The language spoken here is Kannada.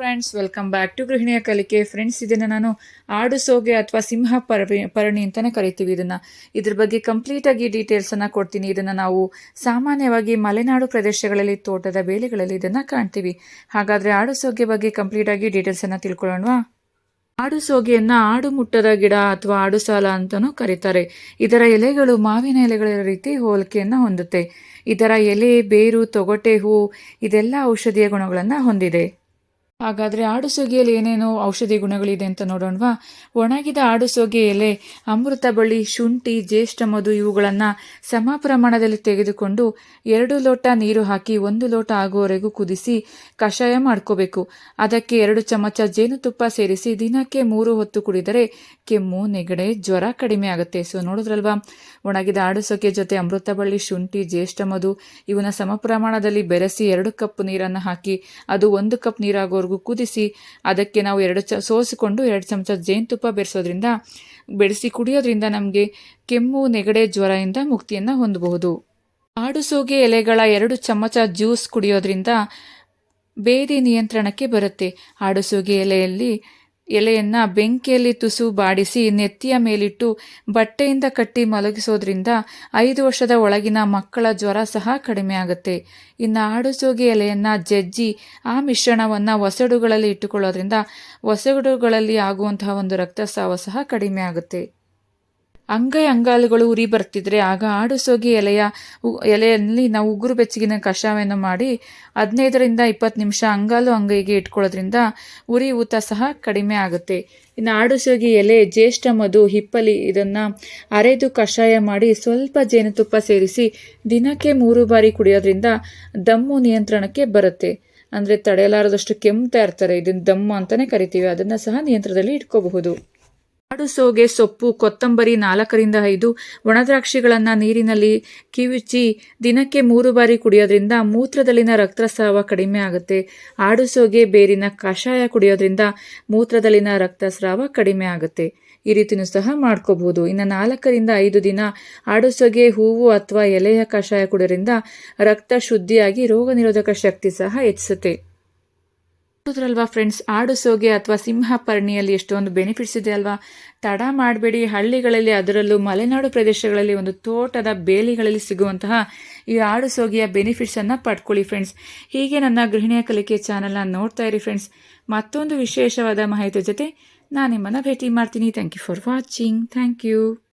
ಫ್ರೆಂಡ್ಸ್ ವೆಲ್ಕಮ್ ಬ್ಯಾಕ್ ಟು ಗೃಹಿಣಿಯ ಕಲಿಕೆ ಫ್ರೆಂಡ್ಸ್ ಇದನ್ನು ನಾನು ಆಡು ಸೋಗೆ ಅಥವಾ ಸಿಂಹ ಪರವಿ, ಪರಣಿ ಅಂತಲೇ ಕರಿತೀವಿ ಇದನ್ನು. ಇದ್ರ ಬಗ್ಗೆ ಕಂಪ್ಲೀಟಾಗಿ ಡೀಟೇಲ್ಸನ್ನು ಕೊಡ್ತೀನಿ. ಇದನ್ನು ನಾವು ಸಾಮಾನ್ಯವಾಗಿ ಮಲೆನಾಡು ಪ್ರದೇಶಗಳಲ್ಲಿ, ತೋಟದ ಬೇಲೆಗಳಲ್ಲಿ ಇದನ್ನು ಕಾಣ್ತೀವಿ. ಹಾಗಾದರೆ ಆಡು ಸೋಗೆ ಬಗ್ಗೆ ಕಂಪ್ಲೀಟಾಗಿ ಡೀಟೇಲ್ಸನ್ನು ತಿಳ್ಕೊಳ್ಳೋಣವಾ ಆಡು ಸೋಗೆಯನ್ನು ಆಡು ಮುಟ್ಟದ ಗಿಡ ಅಥವಾ ಆಡು ಸಾಲ ಅಂತಲೂ ಕರೀತಾರೆ. ಇದರ ಎಲೆಗಳು ಮಾವಿನ ಎಲೆಗಳ ರೀತಿ ಹೋಲಿಕೆಯನ್ನು ಹೊಂದುತ್ತೆ. ಇದರ ಎಲೆ, ಬೇರು, ತೊಗಟೆ, ಹೂ ಇದೆಲ್ಲ ಔಷಧೀಯ ಗುಣಗಳನ್ನು ಹೊಂದಿದೆ. ಹಾಗಾದರೆ ಆಡು ಸೋಗೆಯಲ್ಲಿ ಏನೇನು ಔಷಧಿ ಗುಣಗಳಿದೆ ಅಂತ ನೋಡೋಣವಾ? ಒಣಗಿದ ಆಡು ಸೊಗೆ ಎಲೆ ಅಮೃತ ಬಳ್ಳಿ, ಶುಂಠಿ, ಜ್ಯೇಷ್ಠ ಮಧು ಇವುಗಳನ್ನು ಸಮ ಪ್ರಮಾಣದಲ್ಲಿ ತೆಗೆದುಕೊಂಡು ಎರಡು ಲೋಟ ನೀರು ಹಾಕಿ ಒಂದು ಲೋಟ ಆಗುವವರೆಗೂ ಕುದಿಸಿ ಕಷಾಯ ಮಾಡ್ಕೋಬೇಕು. ಅದಕ್ಕೆ ಎರಡು ಚಮಚ ಜೇನುತುಪ್ಪ ಸೇರಿಸಿ ದಿನಕ್ಕೆ ಮೂರು ಹೊತ್ತು ಕುಡಿದರೆ ಕೆಮ್ಮು, ನೆಗಡೆ, ಜ್ವರ ಕಡಿಮೆ ಆಗುತ್ತೆ. ಸೊ ನೋಡಿದ್ರಲ್ವಾ? ಒಣಗಿದ ಆಡು ಸೋಗೆ ಜೊತೆ ಅಮೃತ ಬಳ್ಳಿ, ಶುಂಠಿ, ಜ್ಯೇಷ್ಠ ಮಧು ಇವನ್ನ ಸಮ ಪ್ರಮಾಣದಲ್ಲಿ ಬೆರೆಸಿ ಎರಡು ಕಪ್ ನೀರನ್ನು ಹಾಕಿ ಅದು ಒಂದು ಕಪ್ ನೀರಾಗೋವರೆಗೂ ಕುದಿಸಿ ಅದಕ್ಕೆ ನಾವು ಎರಡು ಚ, ಸೋಸಿಕೊಂಡು ಎರಡು ಚಮಚ ಜೇನುತುಪ್ಪ ಬೆರೆಸೋದ್ರಿಂದ ಬೆಳೆಸಿ ಕುಡಿಯೋದ್ರಿಂದ ನಮಗೆ ಕೆಮ್ಮು, ನೆಗಡೆ ಜ್ವರದಿಂದ ಮುಕ್ತಿಯನ್ನು ಹೊಂದಬಹುದು. ಆಡುಸೋಗೆ ಎಲೆಗಳ ಎರಡು ಚಮಚ ಜ್ಯೂಸ್ ಕುಡಿಯೋದ್ರಿಂದ ಬೇದಿ ನಿಯಂತ್ರಣಕ್ಕೆ ಬರುತ್ತೆ. ಆಡುಸೋಗೆ ಎಲೆಯಲ್ಲಿ ಎಲೆಯನ್ನು ಬೆಂಕಿಯಲ್ಲಿ ತುಸು ಬಾಡಿಸಿ ನೆತ್ತಿಯ ಮೇಲಿಟ್ಟು ಬಟ್ಟೆಯಿಂದ ಕಟ್ಟಿ ಮಲಗಿಸೋದ್ರಿಂದ ಐದು ವರ್ಷದ ಒಳಗಿನ ಮಕ್ಕಳ ಜ್ವರ ಸಹ ಕಡಿಮೆ ಆಗುತ್ತೆ. ಇನ್ನು ಆಡುಸೋಗಿ ಎಲೆಯನ್ನು ಜಜ್ಜಿ ಆ ಮಿಶ್ರಣವನ್ನು ಒಸಡುಗಳಲ್ಲಿ ಇಟ್ಟುಕೊಳ್ಳೋದ್ರಿಂದ ಒಸಡುಗಳಲ್ಲಿ ಆಗುವಂತಹ ಒಂದು ರಕ್ತಸ್ರಾವ ಸಹ ಕಡಿಮೆ ಆಗುತ್ತೆ. ಅಂಗೈ ಅಂಗಾಲುಗಳು ಉರಿ ಬರ್ತಿದ್ರೆ ಆಗ ಆಡು ಸೋಗಿ ಎಲೆಯ ಎಲೆಯಲ್ಲಿ ನಾವು ಉಗುರು ಬೆಚ್ಚಗಿನ ಕಷಾಯವನ್ನು ಮಾಡಿ ಹದಿನೈದರಿಂದ ಇಪ್ಪತ್ತು ನಿಮಿಷ ಅಂಗಾಲು ಅಂಗೈಗೆ ಇಟ್ಕೊಳ್ಳೋದ್ರಿಂದ ಉರಿ ಊತ ಸಹ ಕಡಿಮೆ ಆಗುತ್ತೆ. ಇನ್ನು ಆಡು ಸೋಗಿ ಎಲೆ, ಜ್ಯೇಷ್ಠ ಮಧು, ಹಿಪ್ಪಲಿ ಇದನ್ನು ಅರೆದು ಕಷಾಯ ಮಾಡಿ ಸ್ವಲ್ಪ ಜೇನುತುಪ್ಪ ಸೇರಿಸಿ ದಿನಕ್ಕೆ ಮೂರು ಬಾರಿ ಕುಡಿಯೋದ್ರಿಂದ ದಮ್ಮು ನಿಯಂತ್ರಣಕ್ಕೆ ಬರುತ್ತೆ. ಅಂದರೆ ತಡೆಯಲಾರದಷ್ಟು ಕೆಮ್ತಾ ಇರ್ತಾರೆ ಇದನ್ನು ದಮ್ಮು ಅಂತಲೇ ಕರಿತೀವಿ. ಅದನ್ನು ಸಹ ನಿಯಂತ್ರಣದಲ್ಲಿ ಇಟ್ಕೋಬಹುದು. ಸೋಗೆ ಸೊಪ್ಪು, ಕೊತ್ತಂಬರಿ ನಾಲ್ಕರಿಂದ ಐದು ಒಣದ್ರಾಕ್ಷಿಗಳನ್ನ ನೀರಿನಲ್ಲಿ ಕಿವುಚಿ ದಿನಕ್ಕೆ ಮೂರು ಬಾರಿ ಕುಡಿಯೋದ್ರಿಂದ ಮೂತ್ರದಲ್ಲಿನ ರಕ್ತಸ್ರಾವ ಕಡಿಮೆ ಆಗುತ್ತೆ. ಆಡು ಸೋಗೆ ಬೇರಿನ ಕಷಾಯ ಕುಡಿಯೋದ್ರಿಂದ ಮೂತ್ರದಲ್ಲಿನ ರಕ್ತಸ್ರಾವ ಕಡಿಮೆ ಆಗುತ್ತೆ. ಈ ರೀತಿನೂ ಸಹ ಮಾಡ್ಕೋಬಹುದು. ಇನ್ನು ನಾಲ್ಕರಿಂದ ಐದು ದಿನ ಆಡು ಸೋಗೆ ಹೂವು ಅಥವಾ ಎಲೆಯ ಕಷಾಯ ಕುಡಿಯೋದ್ರಿಂದ ರಕ್ತ ಶುದ್ಧಿಯಾಗಿ ರೋಗ ನಿರೋಧಕ ಶಕ್ತಿ ಸಹ ಹೆಚ್ಚಿಸುತ್ತೆ. ನೋಡಿದ್ರಲ್ವಾ ಫ್ರೆಂಡ್ಸ್ ಆಡು ಸೋಗೆ ಅಥವಾ ಸಿಂಹ ಪರ್ಣಿಯಲ್ಲಿ ಎಷ್ಟೊಂದು ಬೆನಿಫಿಟ್ಸ್ ಇದೆ ಅಲ್ವಾ? ತಡ ಮಾಡಬೇಡಿ, ಹಳ್ಳಿಗಳಲ್ಲಿ, ಅದರಲ್ಲೂ ಮಲೆನಾಡು ಪ್ರದೇಶಗಳಲ್ಲಿ ಒಂದು ತೋಟದ ಬೇಲಿಗಳಲ್ಲಿ ಸಿಗುವಂತಹ ಈ ಆಡು ಸೋಗೆಯ ಬೆನಿಫಿಟ್ಸನ್ನು ಪಡ್ಕೊಳ್ಳಿ ಫ್ರೆಂಡ್ಸ್ ಹೀಗೆ ನನ್ನ ಗೃಹಿಣಿಯ ಕಲಿಕೆ ಚಾನಲ್ನ ನೋಡ್ತಾ ಇರಿ ಫ್ರೆಂಡ್ಸ್ ಮತ್ತೊಂದು ವಿಶೇಷವಾದ ಮಾಹಿತಿ ಜೊತೆ ನಾನು ನಿಮ್ಮನ್ನು ಭೇಟಿ ಮಾಡ್ತೀನಿ. Thank you for watching thank you